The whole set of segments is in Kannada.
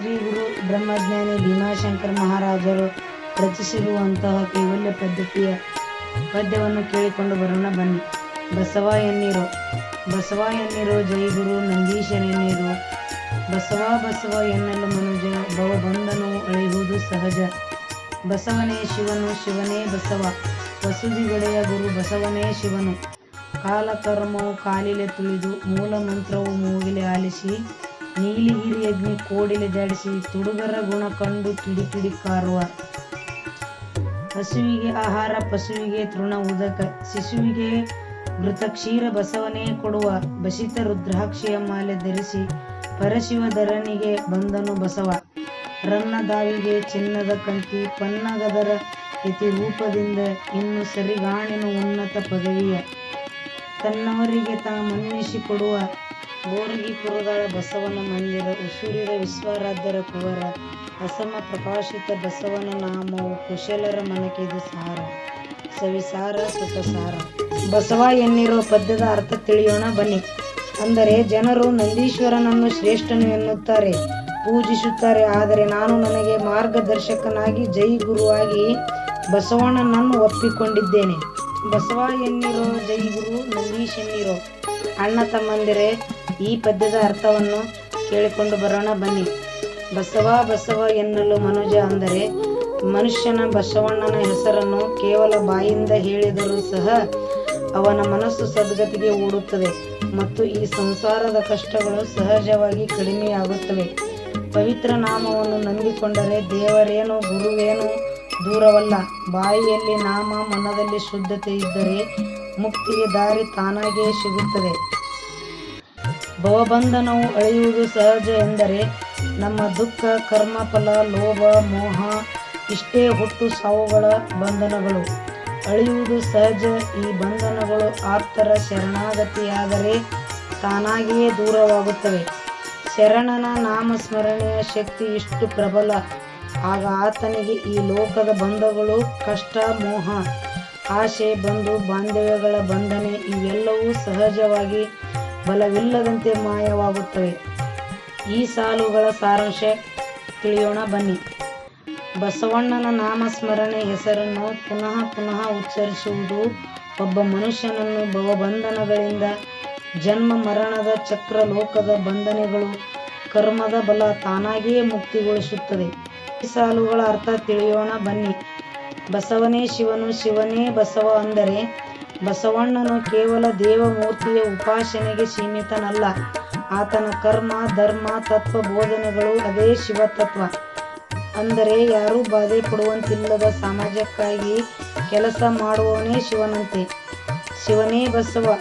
ಶ್ರೀ ಗುರು ಬ್ರಹ್ಮಜ್ಞಾನಿ ಭೀಮಾಶಂಕರ ಮಹಾರಾಜರು ರಚಿಸಿರುವಂತಹ ಕೈವಲ್ಯ ಪದ್ಧತಿಯ ಪದ್ಯವನ್ನು ಕೇಳಿಕೊಂಡು ಬರೋಣ ಬನ್ನಿ. ಬಸವ ಎನ್ನಿರು. ಬಸವ ಎನ್ನಿರು, ಜೈ ಗುರು ನಂದೀಶನೆನ್ನಿರು ಬಸವ ಬಸವ ಎನ್ನಲು ಮನುಜ, ಭವಬಂಧನವು ಅಳೆಯುವುದು ಸಹಜ. ಬಸವನೇ ಶಿವನು, ಶಿವನೇ ಬಸವ. ವಸುದಿಗಳೆಯ ಗುರು ಬಸವನೇ ಶಿವನು. ಕಾಲಕರ್ಮವು ಕಾಲಿಲೆ ತುಳಿದು, ಮೂಲ ಮಂತ್ರವು ಮೂಗಿಲೆ ಆಲಿಸಿ ನೀಲಿಗಿರಿ ಅಗ್ನಿ ಕೋಡಿಲೆ ಜಾಡಿಸಿ ತುಡುಗರ ಗುಣ ಕಂಡು ಕಿಡಿ ಕಿಡಿ ಕಾರುವ. ಹಸುವಿಗೆ ಆಹಾರ, ಪಶುವಿಗೆ ತೃಣ ಉದಕ, ಶಿಶುವಿಗೆ ಮೃತ ಕ್ಷೀರ ಬಸವನೇ ಕೊಡುವ. ಬಸಿತ ರುದ್ರಾಕ್ಷಿಯ ಮಾಲೆ ಧರಿಸಿ ಪರಶಿವ ಧರಣಿಗೆ ಬಂದನು ಬಸವ. ರನ್ನ ದಾವಿಗೆ ಚಿನ್ನದ ಕಂತಿ ಪನ್ನಗದರ ಇತಿ ರೂಪದಿಂದ ಇನ್ನು ಸರಿಗಾಣಿನ ಉನ್ನತ ಪದವಿಯ. ತನ್ನವರಿಗೆ ತಾ ಮನ್ನಿಸಿ ಕೊಡುವ ಬೋರ್ಗಿ ಪುರದಾಳ ಬಸವನ ಮಂದಿರ ಉಸುರಿದ ವಿಶ್ವಾರಾಧ್ಯರ ಕುವರ, ಅಸಮ ಪ್ರಕಾಶಿತ ಬಸವನ ನಾಮವು ಕುಶಲರ ಮನಕಿದು ಸಾರ. ಸವಿಸಾರ ಸುಖಸಾರ ಬಸವ ಎನ್ನಿರೋ ಪದ್ಯದ ಅರ್ಥ ತಿಳಿಯೋಣ, ಬನ್ನಿ. ಅಂದರೆ ಜನರು ನಂದೀಶ್ವರನನ್ನು ಶ್ರೇಷ್ಠನು ಎನ್ನುತ್ತಾರೆ, ಪೂಜಿಸುತ್ತಾರೆ. ಆದರೆ ನಾನು ನನಗೆ ಮಾರ್ಗದರ್ಶಕನಾಗಿ, ಜೈ ಗುರುವಾಗಿ ಬಸವಣ್ಣನನ್ನು ಒಪ್ಪಿಕೊಂಡಿದ್ದೇನೆ. ಬಸವ ಎನ್ನಿರೋ, ಜೈ ಗುರು, ನಂದೀಶ್ ಎನ್ನಿರೋ. ಅಣ್ಣ ತಮ್ಮಂದಿರೇ ಈ ಪದ್ಯದ ಅರ್ಥವನ್ನು ಕೇಳಿಕೊಂಡು ಬರೋಣ, ಬನ್ನಿ. ಬಸವ ಬಸವ ಎನ್ನಲು ಮನುಜ ಅಂದರೆ ಮನುಷ್ಯನ ಬಸವಣ್ಣನ ಹೆಸರನ್ನು ಕೇವಲ ಬಾಯಿಂದ ಹೇಳಿದರೂ ಸಹ ಅವನ ಮನಸ್ಸು ಸದ್ಗತಿಗೆ ಓಡುತ್ತದೆ ಮತ್ತು ಈ ಸಂಸಾರದ ಕಷ್ಟಗಳು ಸಹಜವಾಗಿ ಕಡಿಮೆಯಾಗುತ್ತವೆ. ಪವಿತ್ರ ನಾಮವನ್ನು ನಂಬಿಕೊಂಡರೆ ದೇವರೇನು, ಗುರುವೇನು ದೂರವಲ್ಲ. ಬಾಯಿಯಲ್ಲಿ ನಾಮ, ಮನದಲ್ಲಿ ಶುದ್ಧತೆ ಇದ್ದರೆ ಮುಕ್ತಿಗೆ ದಾರಿ ತಾನಾಗಿಯೇ ಸಿಗುತ್ತದೆ. ಭವಬಂಧನವು ಅಳೆಯುವುದು ಸಹಜ ಎಂದರೆ ನಮ್ಮ ದುಃಖ ಕರ್ಮಫಲ ಲೋಭ, ಮೋಹ ಇಷ್ಟೇ ಹುಟ್ಟು ಸಾವುಗಳ ಬಂಧನಗಳು. ಅಳೆಯುವುದು ಸಹಜ, ಈ ಬಂಧನಗಳು ಆಪ್ತರ ಶರಣಾಗತಿಯಾದರೆ ತಾನಾಗಿಯೇ ದೂರವಾಗುತ್ತವೆ. ಶರಣನ ನಾಮಸ್ಮರಣೆಯ ಶಕ್ತಿ ಇಷ್ಟು ಪ್ರಬಲ, ಆಗ ಆತನಿಗೆ ಈ ಲೋಕದ ಬಂಧಗಳು, ಕಷ್ಟ, ಮೋಹ ಆಶೆ ಬಂಧು, ಬಾಂಧವ್ಯಗಳ ಬಂಧನೆ ಇವೆಲ್ಲವೂ ಸಹಜವಾಗಿ ಬಲವಿಲ್ಲದಂತೆ ಮಾಯವಾಗುತ್ತವೆ. ಈ ಸಾಲುಗಳ ಸಾರಾಂಶ ತಿಳಿಯೋಣ ಬನ್ನಿ. ಬಸವಣ್ಣನ ನಾಮಸ್ಮರಣೆ ಹೆಸರನ್ನು ಪುನಃ ಪುನಃ ಉಚ್ಚರಿಸುವುದು ಒಬ್ಬ ಮನುಷ್ಯನನ್ನು ಭವಬಂಧನಗಳಿಂದ ಜನ್ಮ ಮರಣದ ಚಕ್ರ ಲೋಕದ ಬಂಧನೆಗಳು ಕರ್ಮದ ಬಲ ತಾನಾಗಿಯೇ ಮುಕ್ತಿಗೊಳಿಸುತ್ತದೆ. ಈ ಸಾಲುಗಳ ಅರ್ಥ ತಿಳಿಯೋಣ ಬನ್ನಿ. ಬಸವನೇ ಶಿವನು, ಶಿವನೇ ಬಸವ ಅಂದರೆ ಬಸವಣ್ಣನು ಕೇವಲ ದೇವಮೂರ್ತಿಯ ಉಪಾಸನೆಗೆ ಸೀಮಿತನಲ್ಲ. ಆತನ ಕರ್ಮ, ಧರ್ಮ, ತತ್ವ, ಬೋಧನೆಗಳು ಅದೇ ಶಿವತತ್ವ. ಅಂದರೆ ಯಾರೂ ಬಾಧೆ ಪಡುವಂತಿಲ್ಲದ ಸಮಾಜಕ್ಕಾಗಿ ಕೆಲಸ ಮಾಡುವವನೇ ಶಿವನಂತೆ. ಶಿವನೇ ಬಸವ.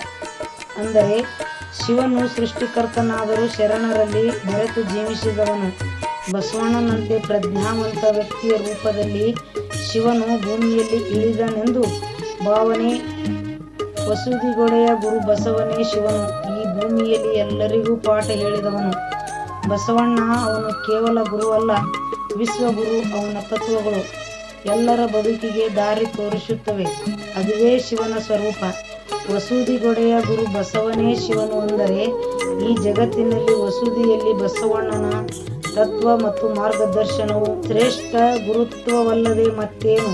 ಅಂದರೆ ಶಿವನು ಸೃಷ್ಟಿಕರ್ತನಾದರೂ ಶರಣರಲ್ಲಿ ಬೆರೆತು ಜೀವಿಸಿದವನು. ಬಸವಣ್ಣನಂತೆ ಪ್ರಜ್ಞಾವಂತ ವ್ಯಕ್ತಿಯ ರೂಪದಲ್ಲಿ ಶಿವನು ಭೂಮಿಯಲ್ಲಿ ಇಳಿದನೆಂದು ಭಾವನೆ ವಸುದಿಗೊಡೆಯ ಗುರು ಬಸವನೇ ಶಿವನು. ಈ ಭೂಮಿಯಲ್ಲಿ ಎಲ್ಲರಿಗೂ ಪಾಠ ಹೇಳಿದವನು. ಬಸವಣ್ಣ ಅವನು ಕೇವಲ ಗುರುವಲ್ಲ, ವಿಶ್ವಗುರು ಅವನ ತತ್ವಗಳು. ಎಲ್ಲರ ಬದುಕಿಗೆ ದಾರಿ ತೋರಿಸುತ್ತವೆ. ಅದುವೇ ಶಿವನ ಸ್ವರೂಪ. ವಸೂದಿಗೊಡೆಯ ಗುರು ಬಸವನೇ ಶಿವನು ಅಂದರೆ, ಈ ಜಗತ್ತಿನಲ್ಲಿ ವಸೂದಿಯಲ್ಲಿ ಬಸವಣ್ಣನ ತತ್ವ ಮತ್ತು ಮಾರ್ಗದರ್ಶನವು ಶ್ರೇಷ್ಠ ಗುರುತ್ವವಲ್ಲದೆ ಮತ್ತೇನು?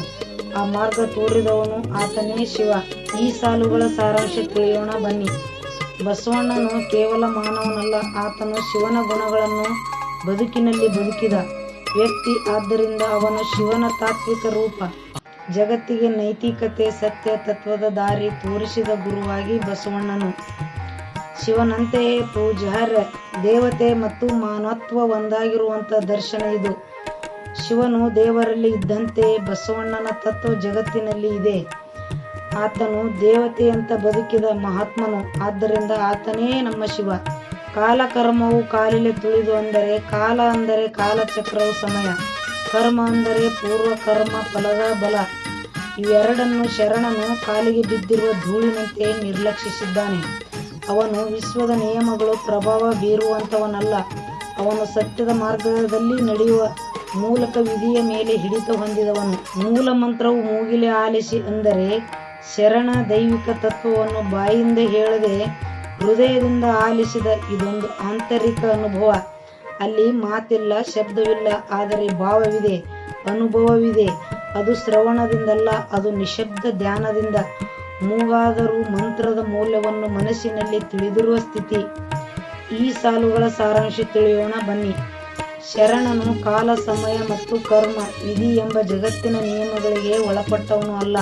ಆ ಮಾರ್ಗ ತೋರಿದವನು ಆತನೇ ಶಿವ. ಈ ಸಾಲುಗಳ ಸಾರಾಂಶ ತಿಳಿಯೋಣ ಬನ್ನಿ. ಬಸವಣ್ಣನು ಕೇವಲ ಮಾನವನಲ್ಲ, ಆತನು ಶಿವನ ಗುಣಗಳನ್ನು ಬದುಕಿನಲ್ಲಿ ಬದುಕಿದ ವ್ಯಕ್ತಿ, ಆದ್ದರಿಂದ ಅವನು ಶಿವನ ತಾತ್ವಿಕ ರೂಪ. ಜಗತ್ತಿಗೆ ನೈತಿಕತೆ, ಸತ್ಯ ತತ್ವದ ದಾರಿ ತೋರಿಸಿದ ಗುರುವಾಗಿ ಬಸವಣ್ಣನು. ಶಿವನಂತೆಯೇ ಪೂಜಾರ್ಯ ದೇವತೆ ಮತ್ತು ಮಾನವತ್ವ ಒಂದಾಗಿರುವಂತ ದರ್ಶನ ಇದು. ಶಿವನು ದೇವರಲ್ಲಿ ಇದ್ದಂತೆ ಬಸವಣ್ಣನ ತತ್ವ ಜಗತ್ತಿನಲ್ಲಿ ಇದೆ. ಆತನು ದೇವತೆಯಂತ ಬದುಕಿದ ಮಹಾತ್ಮನು. ಆದ್ದರಿಂದ ಆತನೇ ನಮ್ಮ ಶಿವ. ಕಾಲಕರ್ಮವು ಕಾಲಿಲೆ ತುಳಿದು ಅಂದರೆ ಕಾಲ ಅಂದರೆ ಕಾಲಚಕ್ರವು ಸಮಯ. ಕರ್ಮ ಅಂದರೆ ಪೂರ್ವ ಕರ್ಮ ಫಲದ ಬಲ. ಇವೆರಡನ್ನು ಶರಣನು ಕಾಲಿಗೆ ಬಿದ್ದಿರುವ ಧೂಳಿನಂತೆ ನಿರ್ಲಕ್ಷಿಸಿದ್ದಾನೆ. ಅವನು ವಿಶ್ವದ ನಿಯಮಗಳು ಪ್ರಭಾವ ಬೀರುವಂಥವನಲ್ಲ. ಅವನು ಸತ್ಯದ ಮಾರ್ಗದಲ್ಲಿ ನಡೆಯುವ ಮೂಲಕ ವಿಧಿಯ ಮೇಲೆ ಹಿಡಿತ ಹೊಂದಿದವನು. ಮೂಲ ಮಂತ್ರವು ಮೂಗಿಲೆ ಆಲಿಸಿ ಅಂದರೆ ಶರಣ ದೈವಿಕ ತತ್ವವನ್ನು ಬಾಯಿಂದ ಹೇಳದೆ ಹೃದಯದಿಂದ ಆಲಿಸಿದ ಇದೊಂದು ಆಂತರಿಕ ಅನುಭವ. ಅಲ್ಲಿ ಮಾತಿಲ್ಲ ಶಬ್ದವಿಲ್ಲ, ಆದರೆ ಭಾವವಿದೆ, ಅನುಭವವಿದೆ. ಅದು ಶ್ರವಣದಿಂದಲ್ಲ, ಅದು ನಿಶಬ್ದ ಧ್ಯಾನದಿಂದ. ಮೂಗಾದರೂ ಮಂತ್ರದ ಮೌಲ್ಯವನ್ನು ಮನಸ್ಸಿನಲ್ಲಿ ತಿಳಿದಿರುವ ಸ್ಥಿತಿ. ಈ ಸಾಲುಗಳ ಸಾರಾಂಶ ತಿಳಿಯೋಣ, ಬನ್ನಿ. ಶರಣನು ಕಾಲ, ಸಮಯ ಮತ್ತು ಕರ್ಮ, ವಿಧಿ ಎಂಬ ಜಗತ್ತಿನ ನಿಯಮಗಳಿಗೆ ಒಳಪಟ್ಟವನು ಅಲ್ಲ.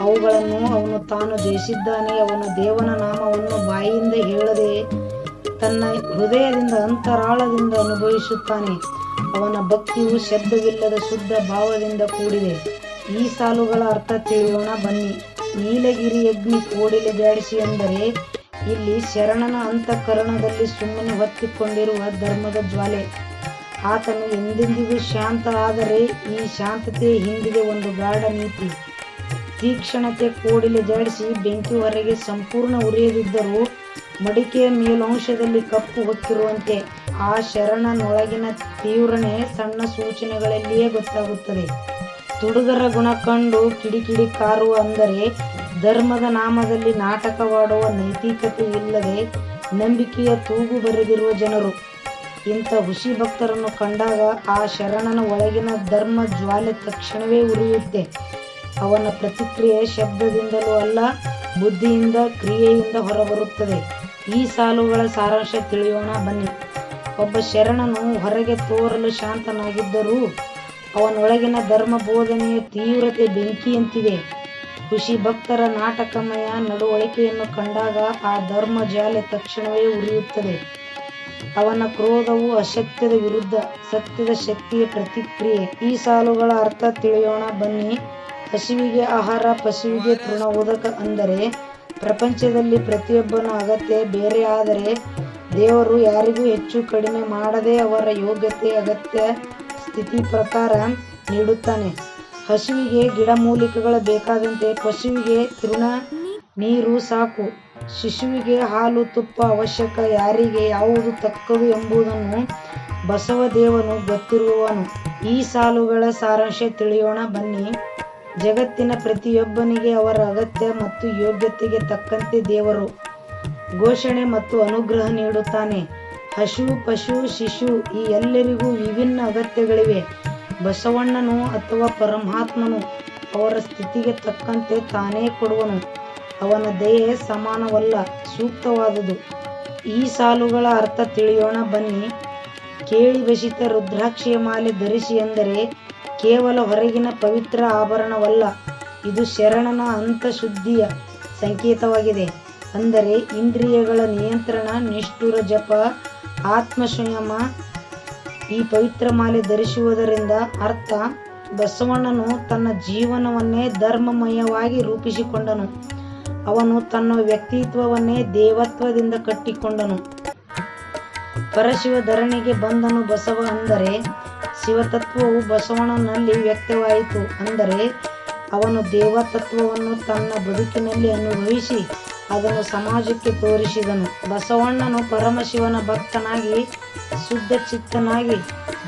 ಅವುಗಳನ್ನು ಅವನು ತಾನು ಜಯಿಸಿದ್ದಾನೆ, ಅವನು ದೇವನ ನಾಮವನ್ನು ಬಾಯಿಯಿಂದ ಹೇಳದೆ ತನ್ನ ಹೃದಯದಿಂದ ಅಂತರಾಳದಿಂದ ಅನುಭವಿಸುತ್ತಾನೆ. ಅವನ ಭಕ್ತಿಯು ಶಬ್ದವಿಲ್ಲದ ಶುದ್ಧ ಭಾವದಿಂದ ಕೂಡಿದೆ. ಈ ಸಾಲುಗಳ ಅರ್ಥ ತಿಳಿಯೋಣ, ಬನ್ನಿ. ನೀಲಗಿರಿ ಅಗ್ನಿ ಕೋಡಿಲೆ ಬ್ಯಾಡಿಸಿ ಎಂದರೆ ಇಲ್ಲಿ ಶರಣನ ಅಂತಃಕರಣದಲ್ಲಿ ಸುಮ್ಮನೆ ಹೊತ್ತಿಕೊಂಡಿರುವ ಧರ್ಮದ ಜ್ವಾಲೆ. ಆತನು ಎಂದೆಂದಿಗೂ ಶಾಂತ ಆದರೆ ಈ ಶಾಂತತೆಯ ಹಿಂದಿದೆ ಒಂದು ಗಾಢ ನೀತಿ. ತೀಕ್ಷ್ಣತೆ ಕೋಡಿಲೆ ಜಾಡಿಸಿ ಬೆಂಕಿ ಹೊರಗೆ ಸಂಪೂರ್ಣ ಉರಿಯದಿದ್ದರೂ ಮಡಿಕೆಯ ಮೇಲಂಶದಲ್ಲಿ ಕಪ್ಪು ಹೊಕ್ಕಿರುವಂತೆ ಆ ಶರಣನೊಳಗಿನ ತೀವ್ರನೆ ಸಣ್ಣ ಸೂಚನೆಗಳಲ್ಲಿಯೇ ಗೊತ್ತಾಗುತ್ತದೆ. ತುಡುಗರ ಗುಣ ಕಂಡು ಕಿಡಿಕಿಡಿ ಕಾರುವ ಅಂದರೆ ಧರ್ಮದ ನಾಮದಲ್ಲಿ ನಾಟಕವಾಡುವ ನೈತಿಕತೆ ಇಲ್ಲದೆ ನಂಬಿಕೆಯ ತೂಗು ಬರೆದಿರುವ ಜನರು. ಇಂಥ ಹುಸಿ ಭಕ್ತರನ್ನು ಕಂಡಾಗ ಆ ಶರಣನ ಒಳಗಿನ ಧರ್ಮ ಜ್ವಾಲೆ ತಕ್ಷಣವೇ ಉರಿಯುತ್ತೆ. ಅವನ ಪ್ರತಿಕ್ರಿಯೆ ಶಬ್ದದಿಂದಲೂ ಅಲ್ಲ, ಬುದ್ಧಿಯಿಂದ, ಕ್ರಿಯೆಯಿಂದ ಹೊರಬರುತ್ತದೆ. ಈ ಸಾಲುಗಳ ಸಾರಾಂಶ ತಿಳಿಯೋಣ, ಬನ್ನಿ. ಒಬ್ಬ ಶರಣನು ಹೊರಗೆ ತೋರಲು ಶಾಂತನಾಗಿದ್ದರೂ ಅವನೊಳಗಿನ ಧರ್ಮ ಬೋಧನೆಯ ತೀವ್ರತೆ ಬೆಂಕಿಯಂತಿದೆ. ಖುಷಿ ಭಕ್ತರ ನಾಟಕಮಯ ನಡವಳಿಕೆಯನ್ನು ಕಂಡಾಗ ಆ ಧರ್ಮ ಜಾಲೆ ತಕ್ಷಣವೇ ಉರಿಯುತ್ತದೆ. ಅವನ ಕ್ರೋಧವು ಅಸತ್ಯದ ವಿರುದ್ಧ ಸತ್ಯದ ಶಕ್ತಿಯ ಪ್ರತಿಕ್ರಿಯೆ. ಈ ಸಾಲುಗಳ ಅರ್ಥ ತಿಳಿಯೋಣ, ಬನ್ನಿ. ಹಸಿವಿಗೆ ಆಹಾರ, ಪಶುವಿಗೆ ತೃಣ ಓದಕ ಅಂದರೆ ಪ್ರಪಂಚದಲ್ಲಿ ಪ್ರತಿಯೊಬ್ಬನ ಅಗತ್ಯ ಬೇರೆ. ಆದರೆ ದೇವರು ಯಾರಿಗೂ ಹೆಚ್ಚು ಕಡಿಮೆ ಮಾಡದೆ ಅವರ ಯೋಗ್ಯತೆ, ಅಗತ್ಯ ಸ್ಥಿತಿ ಪ್ರಕಾರ ನೀಡುತ್ತಾನೆ. ಹಸುವಿಗೆ ಗಿಡಮೂಲಿಕೆಗಳ ಬೇಕಾದಂತೆ ಪಶುವಿಗೆ ತೃಣ ನೀರು ಸಾಕು. ಶಿಶುವಿಗೆ ಹಾಲು, ತುಪ್ಪ ಅವಶ್ಯಕ. ಯಾರಿಗೆ ಯಾವುದು ತಕ್ಕದು ಎಂಬುದನ್ನು ಬಸವದೇವನು ಗೊತ್ತಿರುವವನು. ಈ ಸಾಲುಗಳ ಸಾರಾಂಶ ತಿಳಿಯೋಣ. ಬನ್ನಿ. ಜಗತ್ತಿನ ಪ್ರತಿಯೊಬ್ಬನಿಗೆ ಅವರ ಅಗತ್ಯ ಮತ್ತು ಯೋಗ್ಯತೆಗೆ ತಕ್ಕಂತೆ ದೇವರು ಘೋಷಣೆ ಮತ್ತು ಅನುಗ್ರಹ ನೀಡುತ್ತಾನೆ. ಹಶು, ಪಶು, ಶಿಶು ಈ ಎಲ್ಲರಿಗೂ ವಿಭಿನ್ನ ಅಗತ್ಯಗಳಿವೆ. ಬಸವಣ್ಣನು ಅಥವಾ ಪರಮಾತ್ಮನು ಅವರ ಸ್ಥಿತಿಗೆ ತಕ್ಕಂತೆ ತಾನೇ ಕೊಡುವನು. ಅವನ ದೇಹ ಸಮಾನವಲ್ಲ, ಸೂಕ್ತವಾದುದು. ಈ ಸಾಲುಗಳ ಅರ್ಥ ತಿಳಿಯೋಣ ಬನ್ನಿ. ಕೇಳಿ ಬಸಿತ ರುದ್ರಾಕ್ಷಿಯ ಮಾಲೆ ಧರಿಸಿ ಎಂದರೆ ಕೇವಲ ಹೊರಗಿನ ಪವಿತ್ರ ಆಭರಣವಲ್ಲ, ಇದು ಶರಣನ ಅಂತಃಶುದ್ಧಿಯ ಸಂಕೇತವಾಗಿದೆ. ಅಂದರೆ ಇಂದ್ರಿಯಗಳ ನಿಯಂತ್ರಣ, ನಿಷ್ಠುರ ಜಪ ಆತ್ಮ ಸಂಯಮ ಈ ಪವಿತ್ರ ಮಾಲೆ ಧರಿಸುವುದರಿಂದ ಅರ್ಥ, ಬಸವಣ್ಣನು ತನ್ನ ಜೀವನವನ್ನೇ ಧರ್ಮಮಯವಾಗಿ ರೂಪಿಸಿಕೊಂಡನು. ಅವನು ತನ್ನ ವ್ಯಕ್ತಿತ್ವವನ್ನೇ ದೇವತ್ವದಿಂದ ಕಟ್ಟಿಕೊಂಡನು. ಪರಶಿವ ಧರಣಿಗೆ ಬಂದನು ಬಸವ ಅಂದರೆ ಶಿವತತ್ವವು ಬಸವಣ್ಣನಲ್ಲಿ ವ್ಯಕ್ತವಾಯಿತು ಅಂದರೆ ಅವನು ದೇವತತ್ವವನ್ನು ತನ್ನ ಬದುಕಿನಲ್ಲಿ ಅನುಭವಿಸಿ ಅದನ್ನು ಸಮಾಜಕ್ಕೆ ತೋರಿಸಿದನು. ಬಸವಣ್ಣನು ಪರಮಶಿವನ ಭಕ್ತನಾಗಿ, ಶುದ್ಧ ಚಿತ್ತನಾಗಿ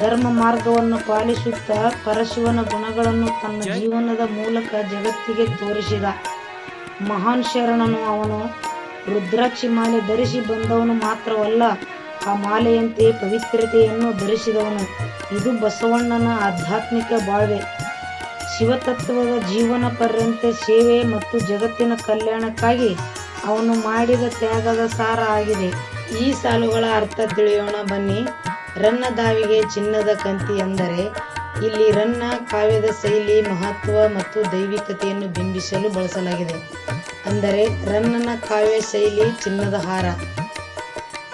ಧರ್ಮ ಮಾರ್ಗವನ್ನು ಪಾಲಿಸುತ್ತಾ ಪರಶಿವನ ಗುಣಗಳನ್ನು ತನ್ನ ಜೀವನದ ಮೂಲಕ ಜಗತ್ತಿಗೆ ತೋರಿಸಿದ. ಮಹಾನ್ ಶರಣನು ಅವನು. ರುದ್ರಾಕ್ಷಿ ಮಾಲೆ ಧರಿಸಿ ಬಂದವನು ಮಾತ್ರವಲ್ಲ ಆ ಮಾಲೆಯಂತೆ ಪವಿತ್ರತೆಯನ್ನು ಧರಿಸಿದವನು. ಇದು ಬಸವಣ್ಣನ ಆಧ್ಯಾತ್ಮಿಕ ಬಾಳ್ವೆ. ಶಿವತತ್ವದ ಜೀವನ ಪರ್ಯಂತ ಸೇವೆ ಮತ್ತು ಜಗತ್ತಿನ ಕಲ್ಯಾಣಕ್ಕಾಗಿ ಅವನು ಮಾಡಿದ ತ್ಯಾಗದ ಸಾರ ಆಗಿದೆ. ಈ ಸಾಲುಗಳ ಅರ್ಥ ತಿಳಿಯೋಣ ಬನ್ನಿ. ರನ್ನ ದಾವಿಗೆ ಚಿನ್ನದ ಕಂತಿ ಎಂದರೆ ಇಲ್ಲಿ ರನ್ನ ಕಾವ್ಯದ ಶೈಲಿ, ಮಹತ್ವ ಮತ್ತು ದೈವಿಕತೆಯನ್ನು ಬಿಂಬಿಸಲು ಬಳಸಲಾಗಿದೆ. ಅಂದರೆ ರನ್ನನ ಕಾವ್ಯ ಶೈಲಿ ಚಿನ್ನದ ಹಾರ.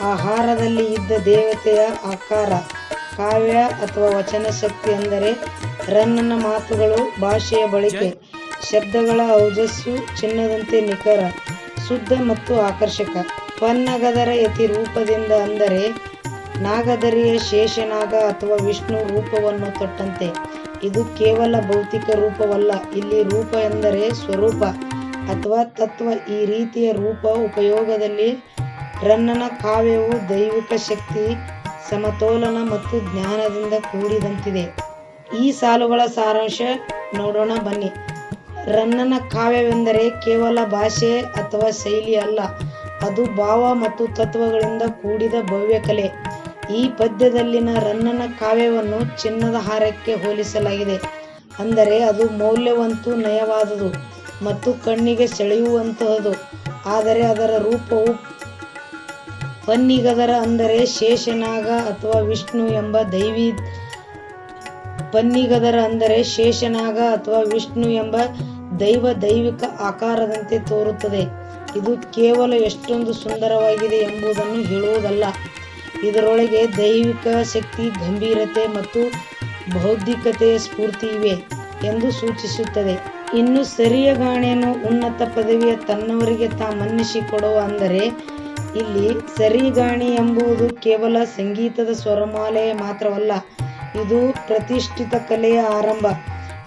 ಆ ಹಾರದಲ್ಲಿ ಇದ್ದ ದೇವತೆಯ ಆಕಾರ, ಕಾವ್ಯ ಅಥವಾ ವಚನ ಶಕ್ತಿ ಅಂದರೆ ರನ್ನನ ಮಾತುಗಳು ಭಾಷೆಯ ಬಳಕೆ, ಶಬ್ದಗಳ ಔಜಸ್ಸು, ಚಿನ್ನದಂತೆ ನಿಖರ, ಶುದ್ಧ ಮತ್ತು ಆಕರ್ಷಕ. ಪನ್ನಗದರ ಯತಿ ರೂಪದಿಂದ ಅಂದರೆ ನಾಗದರಿಯ ಶೇಷನಾಗ ಅಥವಾ ವಿಷ್ಣು ರೂಪವನ್ನು ತೊಟ್ಟಂತೆ. ಇದು ಕೇವಲ ಭೌತಿಕ ರೂಪವಲ್ಲ, ಇಲ್ಲಿ ರೂಪ ಎಂದರೆ ಸ್ವರೂಪ ಅಥವಾ ತತ್ವ. ಈ ರೀತಿಯ ರೂಪ ಉಪಯೋಗದಲ್ಲಿ ರನ್ನನ ಕಾವ್ಯವು ದೈವಿಕ ಶಕ್ತಿ, ಸಮತೋಲನ ಮತ್ತು ಜ್ಞಾನದಿಂದ ಕೂಡಿದಂತಿದೆ. ಈ ಸಾಲುಗಳ ಸಾರಾಂಶ ನೋಡೋಣ ಬನ್ನಿ. ರನ್ನನ ಕಾವ್ಯವೆಂದರೆ ಕೇವಲ ಭಾಷೆ ಅಥವಾ ಶೈಲಿ ಅಲ್ಲ, ಅದು ಭಾವ ಮತ್ತು ತತ್ವಗಳಿಂದ ಕೂಡಿದ ಭವ್ಯ ಕಲೆ ಈ ಪದ್ಯದಲ್ಲಿನ ರನ್ನನ ಕಾವ್ಯವನ್ನು ಚಿನ್ನದ ಹಾರಕ್ಕೆ ಹೋಲಿಸಲಾಗಿದೆ. ಅಂದರೆ ಅದು ಮೌಲ್ಯವಂತೂ ನಯವಾದುದು ಮತ್ತು ಕಣ್ಣಿಗೆ ಸೆಳೆಯುವಂತಹದು. ಆದರೆ ಅದರ ರೂಪವು ಪನ್ನಿಗದರ ಅಂದರೆ ಶೇಷನಾಗ ಅಥವಾ ವಿಷ್ಣು ಎಂಬ ದೈವಿ ಪನ್ನಿಗದರ ಅಂದರೆ ಶೇಷನಾಗ ಅಥವಾ ವಿಷ್ಣು ಎಂಬ ದೈವ ದೈವಿಕ ಆಕಾರದಂತೆ ತೋರುತ್ತದೆ. ಇದು ಕೇವಲ ಎಷ್ಟೊಂದು ಸುಂದರವಾಗಿದೆ ಎಂಬುದನ್ನು ಹೇಳುವುದಲ್ಲ. ಇದರೊಳಗೆ ದೈವಿಕ ಶಕ್ತಿ, ಗಂಭೀರತೆ ಮತ್ತು ಬೌದ್ಧಿಕತೆಯ ಸ್ಫೂರ್ತಿ ಇವೆ ಎಂದು ಸೂಚಿಸುತ್ತದೆ. ಇನ್ನು ಸರಿಯ ಗಾಣೆಯನ್ನು ಉನ್ನತ ಪದವಿಯ ತನ್ನವರಿಗೆ ತಾ ಮನ್ನಿಸಿಕೊಡುವ ಅಂದರೆ ಇಲ್ಲಿ ಸರಿಗಾಣಿ ಎಂಬುದು ಕೇವಲ ಸಂಗೀತದ ಸ್ವರಮಾಲೆ ಮಾತ್ರವಲ್ಲ, ಇದು ಪ್ರತಿಷ್ಠಿತ ಕಲೆಯ ಆರಂಭ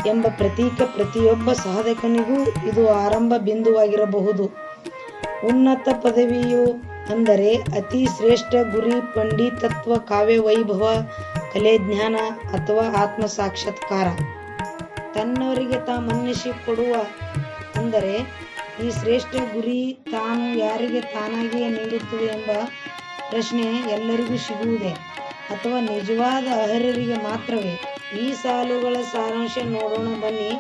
ಎಂಬ ಪ್ರತೀಕ ಪ್ರತಿಯೊಬ್ಬ ಸಾಧಕನಿಗೂ ಇದು ಆರಂಭ ಬಿಂದುವಾಗಿರಬಹುದು. ಉನ್ನತ ಪದವಿಯು ಅಂದರೆ ಅತಿ ಶ್ರೇಷ್ಠ ಗುರಿ ಪಂಡಿತತ್ವ ಕಾವ್ಯ ವೈಭವ, ಕಲೆ ಜ್ಞಾನ ಅಥವಾ ಆತ್ಮ ಸಾಕ್ಷಾತ್ಕಾರ. ತನ್ನವರಿಗೆ ತಾ ಮನ್ನಿಸಿ ಕೊಡುವ ಅಂದರೆ ಈ ಶ್ರೇಷ್ಠ ಗುರಿ ತಾನು ಯಾರಿಗೆ ತಾನಾಗಿಯೇ ನೀಡುತ್ತದೆ ಎಂಬ ಪ್ರಶ್ನೆ ಎಲ್ಲರಿಗೂ ಸಿಗುವುದೇ? ಅಥವಾ ನಿಜವಾದ ಅರ್ಹರಿಗೆ ಮಾತ್ರವೇ? ಈ ಸಾಲುಗಳ ಸಾರಾಂಶ ನೋಡೋಣ ಬನ್ನಿ.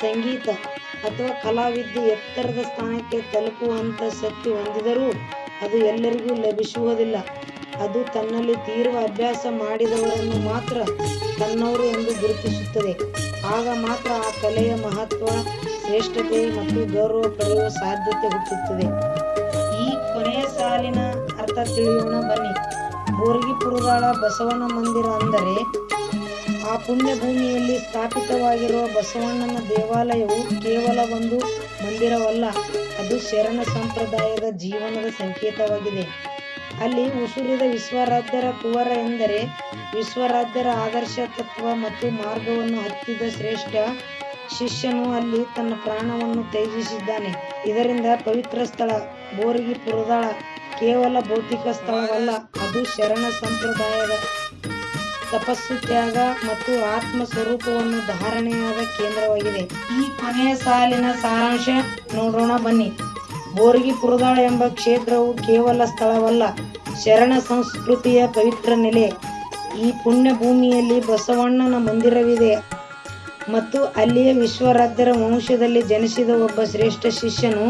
ಸಂಗೀತ ಅಥವಾ ಕಲಾವಿದ್ಯೆ ಎತ್ತರದ ಸ್ಥಾನಕ್ಕೆ ತಲುಪುವಂಥ ಶಕ್ತಿ ಹೊಂದಿದರೂ ಅದು ಎಲ್ಲರಿಗೂ ಲಭಿಸುವುದಿಲ್ಲ. ಅದು ತನ್ನಲ್ಲಿ ತೀವ್ರ ಅಭ್ಯಾಸ ಮಾಡಿದವರನ್ನು ಮಾತ್ರ ತನ್ನವರು ಎಂದು ಗುರುತಿಸುತ್ತದೆ. ಆಗ ಮಾತ್ರ ಆ ಕಲೆಯ ಮಹತ್ವ ಶ್ರೇಷ್ಠತೆ ಮತ್ತು ಗೌರವ ಪಡೆಯುವ ಸಾಧ್ಯತೆ ಹುಟ್ಟುತ್ತದೆ. ಈ ಕೊನೆಯ ಸಾಲಿನ ಅರ್ಥ ತಿಳಿಯೋಣ, ಬನ್ನಿ. ಬೋರ್ಗಿ ಪುರುಗಾಳ ಬಸವನ ಮಂದಿರ ಅಂದರೆ, ಆ ಪುಣ್ಯ ಭೂಮಿಯಲ್ಲಿ ಸ್ಥಾಪಿತವಾಗಿರುವ ಬಸವಣ್ಣನ ದೇವಾಲಯವು ಕೇವಲ ಒಂದು ಮಂದಿರವಲ್ಲ, ಅದು ಶರಣ ಸಂಪ್ರದಾಯದ ಜೀವನದ ಸಂಕೇತವಾಗಿದೆ. ಅಲ್ಲಿ ಉಸುರಿದ ವಿಶ್ವರಾಧ್ಯರ ಕುವರ ಎಂದರೆ, ವಿಶ್ವರಾಧ್ಯರ ಆದರ್ಶ ತತ್ವ ಮತ್ತು ಮಾರ್ಗವನ್ನು ಹತ್ತಿದ ಶ್ರೇಷ್ಠ ಶಿಷ್ಯನು ಅಲ್ಲಿ ತನ್ನ ಪ್ರಾಣವನ್ನು ತ್ಯಜಿಸಿದ್ದಾನೆ. ಇದರಿಂದ ಪವಿತ್ರ ಸ್ಥಳ, ಬೋರಿಗಿ ಪುರದಾಳ, ಕೇವಲ ಭೌತಿಕ ಸ್ಥಳವಲ್ಲ, ಅದು ಶರಣ ಸಂಪ್ರದಾಯದ ತಪಸ್ಸು, ತ್ಯಾಗ ಮತ್ತು ಆತ್ಮ ಸ್ವರೂಪವನ್ನು ಧಾರಣೆಯಾದ ಕೇಂದ್ರವಾಗಿದೆ. ಈ ಕೊನೆಯ ಸಾಲಿನ ಸಾರಾಂಶ ನೋಡೋಣ ಬನ್ನಿ. ಬೋರ್ಗಿ ಪುರದಾಳ ಎಂಬ ಕ್ಷೇತ್ರವು ಕೇವಲ ಸ್ಥಳವಲ್ಲ, ಶರಣ ಸಂಸ್ಕೃತಿಯ ಪವಿತ್ರ ನೆಲೆ. ಈ ಪುಣ್ಯ ಭೂಮಿಯಲ್ಲಿ ಬಸವಣ್ಣನ ಮಂದಿರವಿದೆ. ಮತ್ತು ಅಲ್ಲಿಯ ವಿಶ್ವರಾಧ್ಯರ ವಂಶದಲ್ಲಿ ಜನಿಸಿದ ಒಬ್ಬ ಶ್ರೇಷ್ಠ ಶಿಷ್ಯನು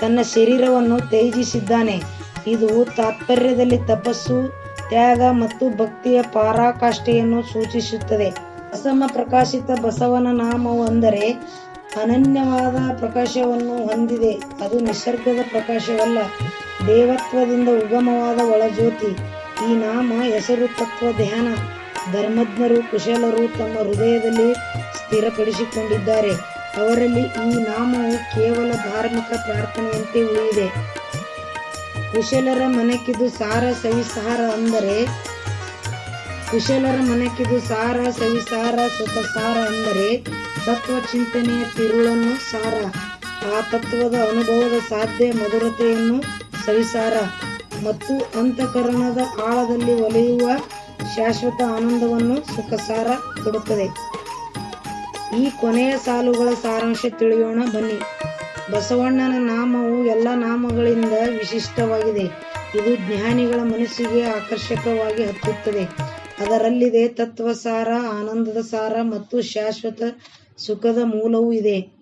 ತನ್ನ ಶರೀರವನ್ನು ತ್ಯಜಿಸಿದ್ದಾನೆ. ಇದು ತಾತ್ಪರ್ಯದಲ್ಲಿ ತಪಸ್ಸು, ತ್ಯಾಗ ಮತ್ತು ಭಕ್ತಿಯ ಪರಾಕಾಷ್ಠೆಯನ್ನು ಸೂಚಿಸುತ್ತದೆ. ಅಸಮ ಪ್ರಕಾಶಿತ ಬಸವನ ನಾಮವು ಅಂದರೆ ಅನನ್ಯವಾದ ಪ್ರಕಾಶವನ್ನು ಹೊಂದಿದೆ. ಅದು ನಿಸರ್ಗದ ಪ್ರಕಾಶವಲ್ಲ, ದೇವತ್ವದಿಂದ ಉಗಮವಾದ ಒಳಜ್ಯೋತಿ. ಈ ನಾಮ ಹೆಸರು ತತ್ವ ಧ್ಯಾನ ಧರ್ಮಜ್ಞರು, ಕುಶಲರು ತಮ್ಮ ಹೃದಯದಲ್ಲಿ ಸ್ಥಿರಪಡಿಸಿಕೊಂಡಿದ್ದಾರೆ. ಅವರಲ್ಲಿ ಈ ನಾಮವು ಕೇವಲ ಧಾರ್ಮಿಕ ಪ್ರಾರ್ಥನೆಯಂತೆ ಉಳಿದಿದೆ. ಕುಶಲರ ಮನೆಕಿದು ಸಾರ, ಸವಿಸಾರ ಅಂದರೆ, ಕುಶಲರ ಮನಕ್ಕಿದು ಸಾರ, ಸವಿಸಾರ ಸುಖ ಸಾರ ಅಂದರೆ ತತ್ವ ಚಿಂತನೆಯ ತಿರುಳನ್ನು ಸಾರ ಆ ತತ್ವದ ಅನುಭವದ ಸಾಧ್ಯ, ಮಧುರತೆಯನ್ನು ಸವಿಸಾರ ಮತ್ತು ಅಂತಃಕರಣದ ಆಳದಲ್ಲಿ ಒಲೆಯುವ ಶಾಶ್ವತ ಆನಂದವನ್ನು ಸುಖಸಾರ ಕೊಡುತ್ತದೆ. ಈ ಕೊನೆಯ ಸಾಲುಗಳ ಸಾರಾಂಶ ತಿಳಿಯೋಣ, ಬನ್ನಿ. ಬಸವಣ್ಣನ ನಾಮವು ಎಲ್ಲ ನಾಮಗಳಿಂದ ವಿಶಿಷ್ಟವಾಗಿದೆ. ಇದು ಜ್ಞಾನಿಗಳ ಮನಸ್ಸಿಗೆ ಆಕರ್ಷಕವಾಗಿ ಹತ್ತುತ್ತದೆ. ಅದರಲ್ಲಿದೆ ತತ್ವಸಾರ, ಆನಂದದ ಸಾರ ಮತ್ತು ಶಾಶ್ವತ ಸುಖದ ಮೂಲವೂ ಇದೆ.